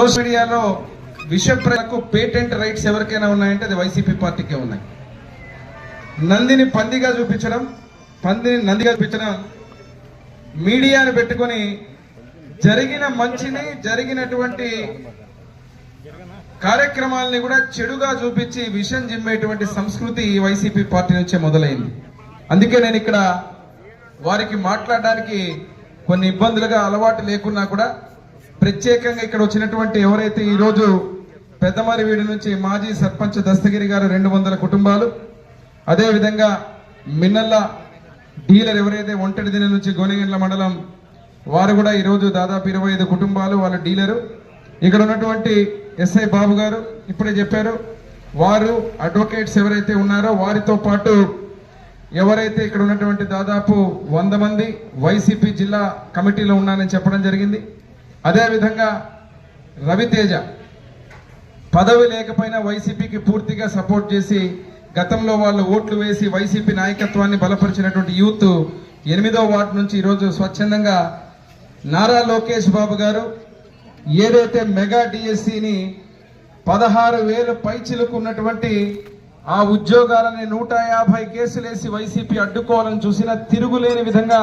Social మీడియాలో విష ప్రజలకు పేటెంట్ రైట్స్ ఎవరికైనా ఉన్నాయంటే అది వైసీపీ పార్టీకే ఉన్నాయి. నందిని పందిగా చూపించడం పందిని నందిగా చూపించడం మీడియాను పెట్టుకొని జరిగిన మంచిని జరిగినటువంటి కార్యక్రమాలని కూడా చెడుగా చూపించి విషయం జిమ్మేటువంటి సంస్కృతి ఈ వైసీపీ పార్టీ నుంచే మొదలైంది. అందుకే నేను ఇక్కడ వారికి మాట్లాడడానికి కొన్ని ఇబ్బందులుగా అలవాటు లేకున్నా కూడా ప్రత్యేకంగా ఇక్కడ వచ్చినటువంటి ఎవరైతే ఈరోజు పెద్దమారి వీడి నుంచి మాజీ సర్పంచ్ దస్తగిరి గారు రెండు వందల కుటుంబాలు అదేవిధంగా మిన్నల్ల డీలర్ ఎవరైతే ఒంటరి దిన నుంచి గోనెగండ్ల మండలం వారు కూడా ఈరోజు దాదాపు ఇరవై ఐదు కుటుంబాలు వాళ్ళ డీలరు. ఇక్కడ ఉన్నటువంటి ఎస్ఐ బాబు గారు ఇప్పుడే చెప్పారు వారు అడ్వకేట్స్ ఎవరైతే ఉన్నారో వారితో పాటు ఎవరైతే ఇక్కడ ఉన్నటువంటి దాదాపు వంద మంది వైసీపీ జిల్లా కమిటీలో ఉన్నారని చెప్పడం జరిగింది. అదేవిధంగా రవితేజ పదవి లేకపోయినా వైసీపీకి పూర్తిగా సపోర్ట్ చేసి గతంలో వాళ్ళు ఓట్లు వేసి వైసీపీ నాయకత్వాన్ని బలపరిచినటువంటి యూత్ ఎనిమిదో వార్డు నుంచి ఈరోజు స్వచ్ఛందంగా నారా లోకేష్ బాబు గారు ఏదైతే మెగా డిఎస్సిని పదహారు వేలు పైచిలకు ఉన్నటువంటి ఆ ఉద్యోగాలని నూట యాభై కేసులేసి వైసీపీ అడ్డుకోవాలని చూసిన తిరుగులేని విధంగా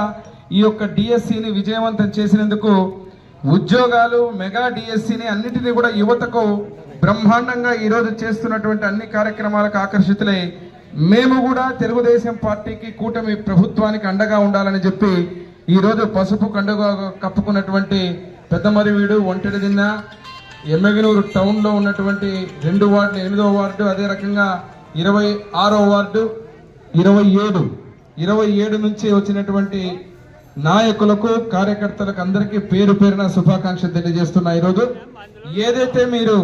ఈ యొక్క డిఎస్సిని విజయవంతం చేసినందుకు ఉద్యోగాలు మెగా డిఎస్సిని అన్నిటినీ కూడా యువతకు బ్రహ్మాండంగా ఈరోజు చేస్తున్నటువంటి అన్ని కార్యక్రమాలకు ఆకర్షితులై మేము కూడా తెలుగుదేశం పార్టీకి కూటమి ప్రభుత్వానికి అండగా ఉండాలని చెప్పి ఈరోజు పసుపు కండుగా కప్పుకున్నటువంటి పెద్దమరివీడు ఒంటరి దిన్న ఎమ్మెగనూరు టౌన్లో ఉన్నటువంటి రెండు వార్డులు ఎనిమిదో వార్డు అదే రకంగా ఇరవై ఆరో వార్డు ఇరవై ఏడు ఇరవై ఏడు నుంచి వచ్చినటువంటి నాయకులకు కార్యకర్తలకు అందరికీ పేరు పేరున శుభాకాంక్షలు తెలియజేస్తున్నా ఈరోజు. ఏదైతే మీరు